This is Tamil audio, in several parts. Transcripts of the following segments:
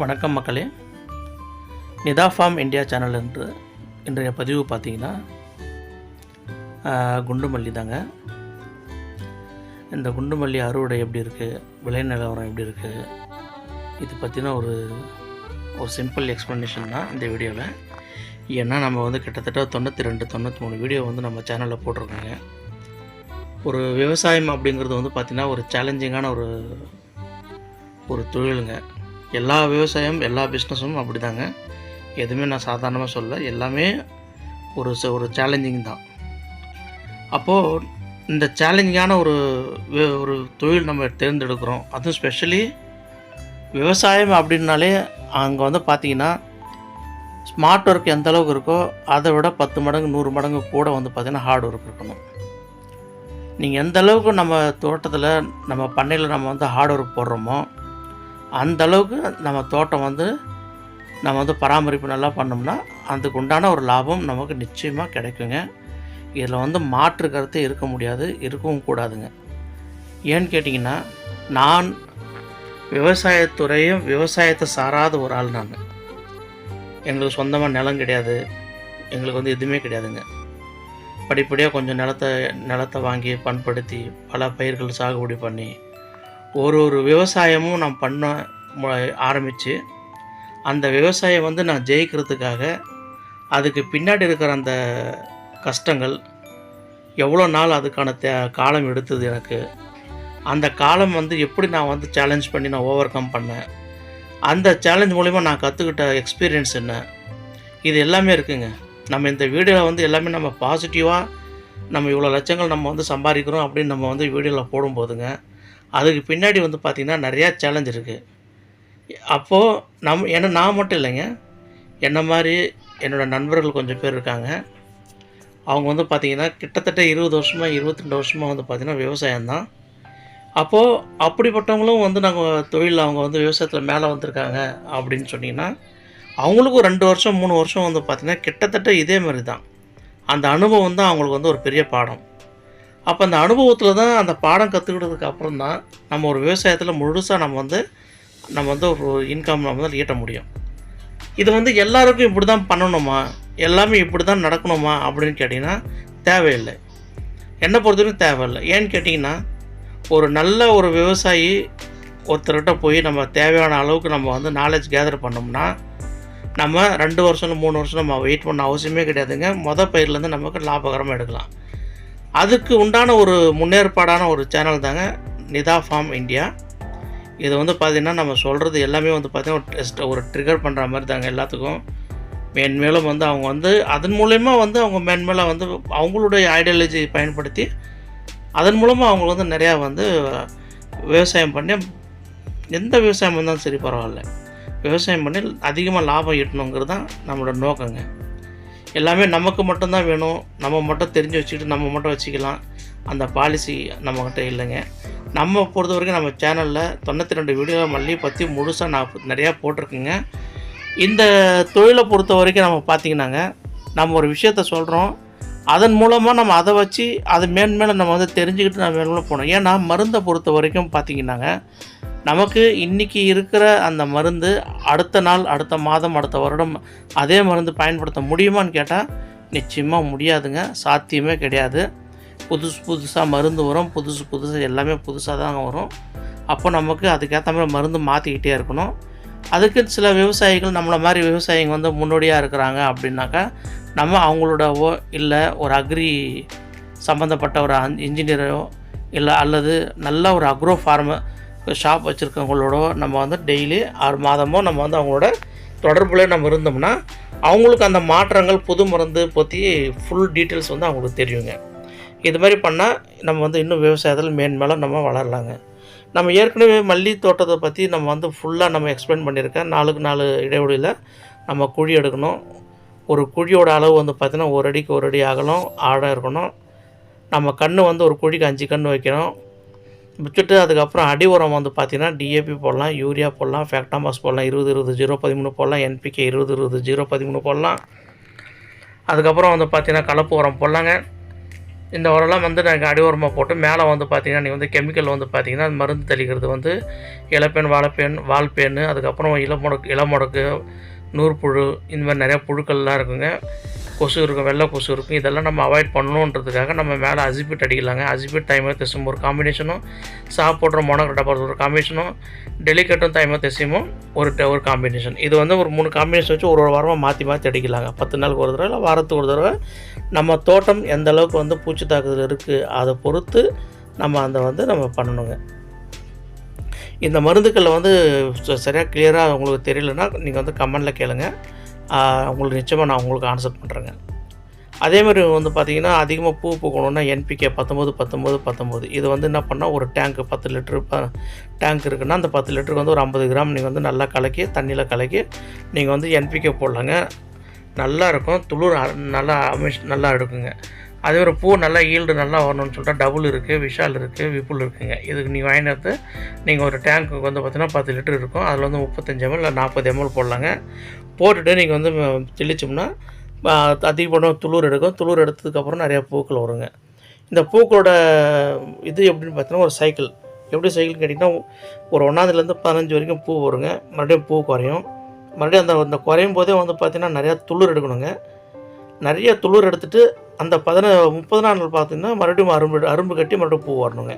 வணக்கம் மக்களே. நிதா ஃபார்ம் இந்தியா சேனல் என்று இன்றைய பதிவு பார்த்தீங்கன்னா குண்டுமல்லி தாங்க. இந்த குண்டுமல்லி அறுவடை எப்படி இருக்குது விளை நிலவரம் எப்படி இருக்குது இது பற்றின ஒரு ஒரு சிம்பிள் எக்ஸ்ப்ளனேஷன் தான் இந்த வீடியோவில் ஏன்னா நம்ம வந்து கிட்டத்தட்ட தொண்ணூற்றி ரெண்டு தொண்ணூற்றி மூணு வீடியோ வந்து நம்ம சேனலில் போட்டிருக்கோங்க. ஒரு விவசாயம் அப்படிங்கிறது வந்து பார்த்திங்கன்னா ஒரு சேலஞ்சிங்கான ஒரு ஒரு தொழிலுங்க. எல்லா விவசாயம் எல்லா பிஸ்னஸும் அப்படிதாங்க. எதுவுமே நான் சாதாரணமாக சொல்ல எல்லாமே ஒரு ச- ஒரு சேலஞ்சிங் தான். அப்போது இந்த சேலஞ்சிங்கான ஒரு ஒரு தொழில் நம்ம தேர்ந்தெடுக்கிறோம். அதுவும் ஸ்பெஷலி விவசாயம் அப்படின்னாலே அங்கே வந்து பார்த்தீங்கன்னா ஸ்மார்ட் ஒர்க் எந்த அளவுக்கு இருக்கோ அதை விட பத்து மடங்கு நூறு மடங்கு கூட வந்து பார்த்திங்கன்னா ஹார்ட் ஒர்க் இருக்கணும். நீங்கள் எந்த அளவுக்கு நம்ம தோட்டத்தில் நம்ம பண்ணையில் நம்ம வந்து ஹார்ட் ஒர்க் போடுறோமோ அந்த அளவுக்கு நம்ம தோட்டம் வந்து நம்ம வந்து பராமரிப்பு நல்லா பண்ணோம்னா அதுக்கு உண்டான ஒரு லாபம் நமக்கு நிச்சயமாக கிடைக்குங்க. இதில் வந்து மாற்று கருத்து இருக்க முடியாது இருக்கவும் கூடாதுங்க. ஏன்னு கேட்டிங்கன்னா நான் விவசாயத்துறையும் விவசாயத்தை சாராத ஒரு ஆள் நான். எங்களுக்கு சொந்தமாக நிலம் கிடையாது எங்களுக்கு வந்து எதுவுமே கிடையாதுங்க. படிப்படியாக கொஞ்சம் நிலத்தை நிலத்தை வாங்கி பண்படுத்தி பல பயிர்கள் சாகுபடி பண்ணி ஒரு ஒரு விவசாயமும் நான் பண்ண மு- ஆரம்பித்து அந்த விவசாயம் வந்து நான் ஜெயிக்கிறதுக்காக அதுக்கு பின்னாடி இருக்கிற அந்த கஷ்டங்கள் எவ்வளோ நாள் அதுக்கான தே காலம் எடுத்தது எனக்கு அந்த காலம் வந்து எப்படி நான் வந்து சேலஞ்ச் பண்ணி நான் ஓவர் கம் பண்ணேன் அந்த சேலஞ்ச் மூலிமா நான் கற்றுக்கிட்ட எக்ஸ்பீரியன்ஸ் என்ன இது எல்லாமே இருக்குங்க. நம்ம இந்த வீடியோவில் வந்து எல்லாமே நம்ம பாசிட்டிவாக நம்ம இவ்வளோ லட்சங்கள் நம்ம வந்து சம்பாதிக்கிறோம் அப்படின்னு நம்ம வந்து வீடியோவில் போடும்போதுங்க அதுக்கு பின்னாடி வந்து பார்த்திங்கன்னா நிறையா சேலஞ்ச் இருக்குது அப்போது நம் ஏன்னா நான் மட்டும் இல்லைங்க. என்ன மாதிரி என்னோடய நண்பர்கள் கொஞ்சம் பேர் இருக்காங்க. அவங்க வந்து பார்த்திங்கன்னா கிட்டத்தட்ட இருபது வருஷமாக இருபத்தி ரெண்டு வருஷமாக வந்து பார்த்திங்கன்னா விவசாயம்தான் அப்போது அப்படிப்பட்டவங்களும் வந்து நாங்கள் தொழிலில் அவங்க வந்து விவசாயத்தில் மேலே வந்திருக்காங்க அப்படின்னு சொன்னிங்கன்னா அவங்களுக்கும் ரெண்டு வருஷம் மூணு வருஷம் வந்து பார்த்திங்கன்னா கிட்டத்தட்ட இதே மாதிரி தான். அந்த அனுபவம் தான் அவங்களுக்கு வந்து ஒரு பெரிய பாடம். அப்போ அந்த அனுபவத்தில் தான் அந்த பாடம் கற்றுக்கிட்டதுக்கு அப்புறம் தான் நம்ம ஒரு விவசாயத்தில் முழுசாக நம்ம வந்து நம்ம வந்து ஒரு இன்கம் நம்ம வந்து ஈட்ட முடியும். இது வந்து எல்லாருக்கும் இப்படி தான் பண்ணணுமா? எல்லாமே இப்படி தான் நடக்கணுமா? அப்படின்னு கேட்டிங்கன்னா தேவையில்லை. என்னை பொறுத்தவரைக்கும் தேவையில்லை. ஏன்னு கேட்டிங்கன்னா ஒரு நல்ல ஒரு விவசாயி ஒருத்தர்கிட்ட போய் நம்ம தேவையான அளவுக்கு நம்ம வந்து நாலேஜ் கேதர் பண்ணோம்னா நம்ம ரெண்டு வருஷம் மூணு வருஷம் நம்ம வெயிட் பண்ண அவசியமே கிடையாதுங்க. மொதல் பயிர்லேருந்து நமக்கு லாபகரமாக எடுக்கலாம். அதுக்கு உண்டான ஒரு முன்னேற்பாடான ஒரு சேனல் தாங்க நிதா ஃபார்ம் இந்தியா இது வந்து பார்த்திங்கன்னா நம்ம சொல்கிறது எல்லாமே வந்து பார்த்திங்கன்னா ஒரு டெஸ்ட் ஒரு ட்ரிகர் பண்ணுற மாதிரி தாங்க எல்லாத்துக்கும். மேன்மேலும் வந்து அவங்க வந்து அதன் மூலயமா வந்து அவங்க மேன்மேலும் வந்து அவங்களுடைய ஐடியாலஜி பயன்படுத்தி அதன் மூலமாக அவங்க வந்து நிறையா வந்து விவசாயம் பண்ணி எந்த விவசாயம் வந்தாலும் சரி பரவாயில்ல. விவசாயம் பண்ணி அதிகமாக லாபம் ஈட்டணுங்கிறது தான் நம்மளோட நோக்கங்க. எல்லாமே நமக்கு மட்டும்தான் வேணும். நம்ம மட்டும் தெரிஞ்சு வச்சுக்கிட்டு நம்ம மட்டும் வச்சுக்கலாம். அந்த பாலிசி நம்மக்கிட்ட இல்லைங்க. நம்ம பொறுத்த வரைக்கும் நம்ம சேனலில் தொண்ணூற்றி ரெண்டு வீடியோ மல்லி பற்றி முழுசாக நான் நிறையா போட்டிருக்கேங்க. இந்த தொழிலை பொறுத்த வரைக்கும் நம்ம பார்த்திங்கன்னாங்க நம்ம ஒரு விஷயத்த சொல்கிறோம் அதன் மூலமாக நம்ம அதை வச்சு அது மேன்மேலே நம்ம வந்து தெரிஞ்சுக்கிட்டு நம்ம மேலும் போனோம் ஏன்னா மருந்தை பொறுத்த வரைக்கும் பார்த்திங்கன்னாங்க நமக்கு இன்றைக்கி இருக்கிற அந்த மருந்து அடுத்த நாள் அடுத்த மாதம் அடுத்த வருடம் அதே மருந்து பயன்படுத்த முடியுமான்னு கேட்டால் நிச்சயமாக முடியாதுங்க. சாத்தியமே கிடையாது. புதுசு புதுசாக மருந்து வரும். புதுசு புதுசு எல்லாமே புதுசாக தாங்க வரும். அப்போ நமக்கு அதுக்கேற்ற மாதிரி மருந்து மாற்றிக்கிட்டே இருக்கணும். அதுக்கு சில விவசாயிகள் நம்மளை மாதிரி விவசாயிங்க வந்து முன்னோடியாக இருக்கிறாங்க அப்படின்னாக்கா நம்ம அவங்களோடவோ இல்லை ஒரு அக்ரி சம்மந்தப்பட்ட ஒரு இன்ஜினியரோ இல்லை அல்லது நல்ல ஒரு அக்ரோ ஃபார்ம ஷாப் வச்சுருக்கவங்களோட நம்ம வந்து டெய்லி ஆறு மாதமோ நம்ம வந்து அவங்களோட தொடர்புல நம்ம இருந்தோம்னா அவங்களுக்கு அந்த மாற்றங்கள் புது மருந்து பற்றி ஃபுல் டீட்டெயில்ஸ் வந்து அவங்களுக்கு தெரியுங்க. இது மாதிரி பண்ணால் நம்ம வந்து இன்னும் விவசாயத்தில் மேன்மேலே நம்ம வளரலாங்க. நம்ம ஏற்கனவே மல்லி தோட்டத்தை பற்றி நம்ம வந்து ஃபுல்லாக நம்ம எக்ஸ்பிளைன் பண்ணியிருக்கேன். நாளுக்கு நாலு இடைவெளியில் நம்ம குழி எடுக்கணும். ஒரு குழியோட அளவு வந்து பார்த்திங்கன்னா ஒரு அடிக்கு ஒரு அடி அகலம் ஆழம் இருக்கணும். நம்ம கன்று வந்து ஒரு குழிக்கு அஞ்சு கன்று வைக்கணும். வச்சுட்டு அதுக்கப்புறம் அடி உரம் வந்து பார்த்திங்கன்னா டிஏபி போடலாம் யூரியா போடலாம் ஃபேக்டாமாஸ் போடலாம் இருபது இருபது ஜீரோ பதிமூணு போடலாம் என்பிகே இருபது இருபது ஜீரோ பதிமூணு போடலாம். அதுக்கப்புறம் வந்து பார்த்திங்கன்னா கலப்பு உரம் போடலாங்க. இந்த உரம்லாம் வந்து நாங்கள் அடி உரமாக போட்டு மேலே வந்து பார்த்திங்கன்னா நீங்கள் வந்து கெமிக்கல் வந்து பார்த்திங்கன்னா மருந்து தெளிக்கிறது வந்து இலப்பேன் வாழைப்பேன் வால்பேன் அதுக்கப்புறம் இளமுடக்கு இளமுடக்கு நூற்புழு இந்த மாதிரி நிறையா புழுக்கள்லாம் இருக்குங்க. கொசு இருக்கும் வெள்ளை கொசு இருக்கும். இதெல்லாம் நம்ம அவாய்ட் பண்ணணுன்றதுக்காக நம்ம மேலே அசிபிட் அடிக்கலாங்க. அசிபிட் தைமோ தெசும். ஒரு காம்பினேஷனும் சாப்பிட்ற மொனக்கட்டை ஒரு காம்பினேஷனும் டெலிகட்டும் தைமோ தெசியமும் ஒரு ட- ஒரு காம்பினேஷன் இது வந்து ஒரு மூணு காம்பினேஷன் வச்சு ஒரு ஒரு வாரமாக மாற்றி மாற்றி அடிக்கலாங்க. பத்து நாளுக்கு ஒரு தடவை இல்லை வாரத்துக்கு ஒரு தடவை நம்ம தோட்டம் எந்த அளவுக்கு வந்து பூச்சி தாக்குதல் இருக்குது அதை பொறுத்து நம்ம அந்த வந்து நம்ம பண்ணணுங்க. இந்த மருந்துக்களை வந்து ச- சரியாக கிளியராக உங்களுக்கு தெரியலன்னா நீங்கள் வந்து கமெண்டில் கேளுங்கள் உங்களுக்கு நிச்சயமாக நான் உங்களுக்கு ஆன்சர் பண்ணுறேங்க அதே மாதிரி வந்து பார்த்திங்கன்னா அதிகமாக பூ பூக்கணுன்னா என்பிகே பத்தொம்போது பத்தொம்போது பத்தொம்போது இது வந்து என்ன பண்ணால் ஒரு டேங்க்கு பத்து லிட்டரு ப டேங்க் இருக்குன்னா அந்த பத்து லிட்டருக்கு வந்து ஒரு ஐம்பது கிராம் நீங்கள் வந்து நல்லா கலக்கி தண்ணியில் கலக்கி நீங்கள் வந்து என்பிகே போடலாங்க. நல்லா இருக்கும். துளிர் நல்லா அமிஷ் நல்லா எடுக்குங்க. அதே மாதிரி பூ நல்லா ஈல்டு நல்லா வரணும்னு சொல்லிட்டு டபுள் இருக்குது விஷால் இருக்குது விப்புல் இருக்குதுங்க இதுக்கு நீங்கள் வாங்கினது நீங்கள் ஒரு டேங்க்குக்கு வந்து பார்த்தீங்கன்னா பத்து லிட்டர் இருக்கும். அதில் வந்து முப்பத்தஞ்சு எம்எல் இல்லை நாற்பது எம்எல் போடலாங்க. போட்டுட்டு நீங்கள் வந்து தெளிச்சோம்னா ம, துளூர் எடுக்கும். துளூர் எடுத்ததுக்கப்புறம் நிறையா பூக்கள் வருங்க. இந்த பூக்களோட இது எப்படின்னு பார்த்தீங்கன்னா ஒரு சைக்கிள் எப்படி சைக்கிள் கேட்டிங்கன்னா ஒரு ஒன்றாந்திலேருந்து பதினஞ்சு வரைக்கும் பூ வருங்க. மறுபடியும் பூ குறையும். மறுபடியும் அந்த அந்த குறையும் போதே வந்து பார்த்திங்கன்னா நிறையா துளிர் எடுக்கணுங்க. நிறைய துளிர் எடுத்துகிட்டு அந்த பதின முப்பது நாள் பார்த்தீங்கன்னா மறுபடியும் அரும்பு அரும்பு கட்டி மறுபடியும் பூ வரணுங்க.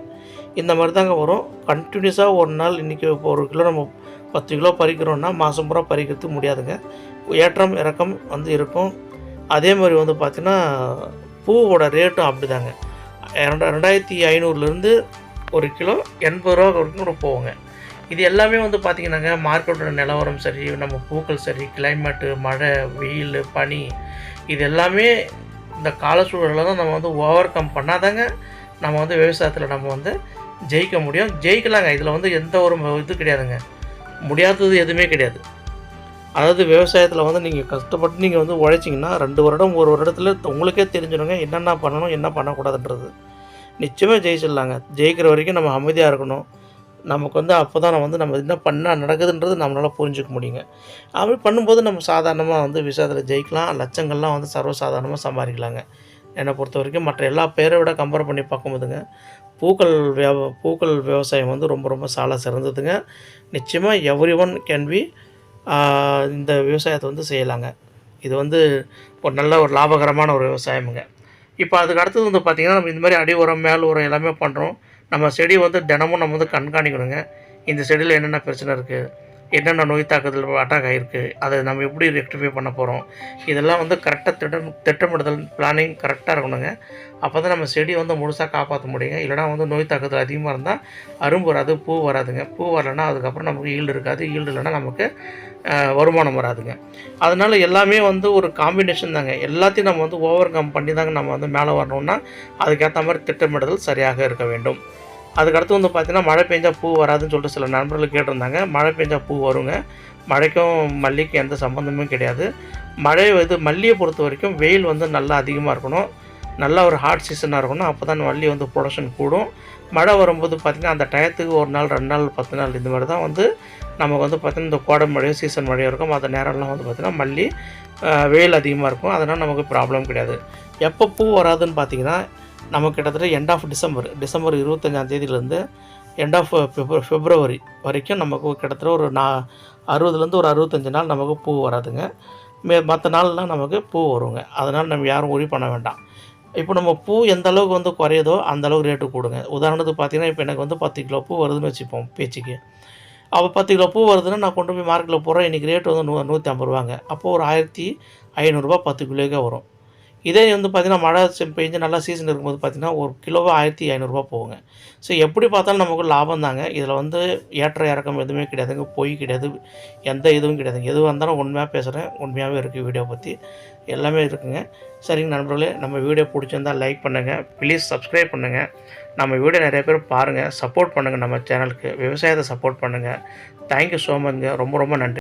இந்த மாதிரி தாங்க வரும். கண்டினியூஸாக ஒரு நாள் இன்றைக்கி இப்போ ஒரு கிலோ நம்ம பத்து கிலோ பறிக்கிறோன்னா மாதம் பூரா பறிக்கிறதுக்கு முடியாதுங்க. ஏற்றம் இறக்கம் வந்து இருக்கும். அதே மாதிரி வந்து பார்த்திங்கன்னா பூவோட ரேட்டும் அப்படி தாங்க ரெண்டா ரெண்டாயிரத்தி ஐநூறுலேருந்து ஒரு கிலோ எண்பது ரூபா வரைக்கும் கூட போவோங்க இது எல்லாமே வந்து பார்த்திங்கன்னாங்க மார்க்கெட்டோட நிலவரம் சரி நம்ம பூக்கள் சரி கிளைமேட்டு மழை வெயில் பனி இது எல்லாமே இந்த கால சூழலில் தான் நம்ம வந்து ஓவர் கம் பண்ணாதாங்க நம்ம வந்து விவசாயத்தில் நம்ம வந்து ஜெயிக்க முடியும். ஜெயிக்கலாங்க. இதில் வந்து எந்த ஒரு இது கிடையாதுங்க. முடியாதது எதுவுமே கிடையாது. அதாவது விவசாயத்தில் வந்து நீங்கள் கஷ்டப்பட்டு நீங்கள் வந்து உழைச்சிங்கன்னா ரெண்டு வருடம் ஒரு வருடத்தில் உங்களுக்கே தெரிஞ்சிடுங்க. என்னென்ன பண்ணணும் என்ன பண்ணக்கூடாதுன்றது. நிச்சயமாக ஜெயிச்சிடலாங்க. ஜெயிக்கிற வரைக்கும் நம்ம அமைதியாக இருக்கணும். நமக்கு வந்து அப்போ தான் நம்ம வந்து நம்ம என்ன பண்ணால் நடக்குதுன்றது நம்மளால் புரிஞ்சுக்க முடியுங்க. அப்படி பண்ணும்போது நம்ம சாதாரணமாக வந்து விவசாயத்தில் ஜெயிக்கலாம். லட்சங்கள்லாம் வந்து சர்வசாதாரணமாக சம்பாதிக்கலாங்க. என்னை பொறுத்த வரைக்கும் மற்ற எல்லா பேரை விட கம்பேர் பண்ணி பார்க்கும்போதுங்க பூக்கள் வியாப பூக்கள் விவசாயம் வந்து ரொம்ப ரொம்ப சால சிறந்ததுங்க. நிச்சயமாக எவ்ரி ஒன் கேன் பி இந்த விவசாயத்தை வந்து செய்யலாங்க. இது வந்து ஒரு நல்ல ஒரு லாபகரமான ஒரு விவசாயமுங்க. இப்போ அதுக்கு அடுத்தது வந்து பார்த்திங்கன்னா நம்ம இந்த மாதிரி அடி உரம் மேல் உரம் எல்லாமே பண்ணுறோம் நம்ம செடி வந்து தினமும் நம்ம வந்து கண்காணிக்கணுங்க. இந்த செடியில் என்னென்ன பிரச்சனை இருக்குது என்னென்ன நோய் தாக்குதல் அட்டாக் ஆகிருக்கு அதை நம்ம எப்படி ரெக்டிஃபை பண்ண போகிறோம் இதெல்லாம் வந்து கரெக்டாக திட்டம் திட்டமிடுதல் பிளானிங் கரெக்டாக இருக்கணுங்க. அப்போ தான் நம்ம செடி வந்து முழுசாக காப்பாற்ற முடியுங்க. இல்லைனா வந்து நோய் தாக்குதல் அதிகமாக இருந்தால் அரும்பு வராது பூ வராதுங்க. பூ வரலைன்னா அதுக்கப்புறம் நமக்கு ஈல்டு இருக்காது. ஈல்டு இல்லைன்னா நமக்கு வருமானம் வராதுங்க. அதனால் எல்லாமே வந்து ஒரு காம்பினேஷன் தாங்க. எல்லாத்தையும் நம்ம வந்து ஓவர் கம் பண்ணி தாங்க நம்ம வந்து மேலே வரணும்னா அதுக்கேற்ற மாதிரி திட்டமிடுதல் சரியாக இருக்க வேண்டும். அதுக்கடுத்து வந்து பார்த்திங்கன்னா மழை பெஞ்சால் பூ வராதுன்னு சொல்லிட்டு சில நண்பர்கள் கேட்டிருந்தாங்க. மழை பெஞ்சால் பூ வருங்க. மழைக்கும் மல்லிக்கும் எந்த சம்மந்தமும் கிடையாது. மழை இது மல்லியை பொறுத்த வரைக்கும் வெயில் வந்து நல்லா அதிகமாக இருக்கணும். நல்ல ஒரு ஹாட் சீசனாக இருக்கணும் அப்போ தான் மல்லி வந்து ப்ரொடக்ஷன் கூடும். மழை வரும்போது பார்த்திங்கன்னா அந்த டயத்துக்கு ஒரு நாள் ரெண்டு நாள் பத்து நாள் இந்த மாதிரி தான் வந்து நமக்கு வந்து பார்த்திங்கன்னா இந்த கோடை மழையோ சீசன் மழையோ இருக்கும். அந்த நேரம்லாம் வந்து பார்த்திங்கன்னா மல்லி வெயில் அதிகமாக இருக்கும். அதனால் நமக்கு ப்ராப்ளம் கிடையாது. எப்போ பூ வராதுன்னு பார்த்தீங்கன்னா நமக்கு கிட்டத்தட்ட எண்ட் ஆஃப் டிசம்பர் டிசம்பர் இருபத்தஞ்சாம் தேதியிலேருந்து எண்ட் ஆஃப் பிப்ரவரி வரைக்கும் நமக்கு கிட்டத்தட்ட ஒரு நா அறுபதுலேருந்து ஒரு அறுபத்தஞ்சு நாள் நமக்கு பூ வராதுங்க. மே மற்ற நாள்லாம் நமக்கு பூ வருங்க. அதனால் நம்ம யாரும் ஒரி பண்ண வேண்டாம். இப்போ நம்ம பூ எந்த அளவுக்கு வந்து குறையுதோ அந்த அளவுக்கு ரேட்டு கொடுங்க. உதாரணத்துக்கு பார்த்தீங்கன்னா இப்போ எனக்கு வந்து பத்து கிலோ பூ வருதுன்னு வச்சுப்போம் பேச்சுக்கு. அப்போ பத்து கிலோ பூ வருதுன்னா நான் கொண்டு போய் மார்க்கெட்டில் போகிறேன் இன்றைக்கி ரேட் வந்து நூ நூற்றி ஐம்பது ரூபாங்க. அப்போது ஒரு ஆயிரத்தி ஐநூறுரூபா பத்து கிலோக்கே வரும். இதே வந்து பார்த்திங்கன்னா மழை பெஞ்சு நல்லா சீசன் இருக்கும்போது பார்த்திங்கன்னா ஒரு கிலோவை ஆயிரத்தி ஐநூறுரூவா போகுங்க. ஸோ எப்படி பார்த்தாலும் நமக்கு லாபம் தாங்க. இதில் வந்து ஏற்ற இறக்கம் எதுவுமே கிடையாதுங்க. பொய் கிடையாது. எந்த இதுவும் கிடையாதுங்க. எதுவாக இருந்தாலும் உண்மையாக பேசுகிறேன் உண்மையாகவே இருக்குது வீடியோ பற்றி எல்லாமே இருக்குங்க. சரிங்க நண்பர்களே நம்ம வீடியோ பிடிச்சிருந்தால் லைக் பண்ணுங்கள் ப்ளீஸ் சப்ஸ்கிரைப் பண்ணுங்கள் நம்ம வீடியோ நிறைய பேர் பாருங்கள் சப்போர்ட் பண்ணுங்கள் நம்ம சேனலுக்கு விவசாயத்தை சப்போர்ட் பண்ணுங்கள் தேங்க்யூ ஸோ மச்ங்க ரொம்ப ரொம்ப நன்றி.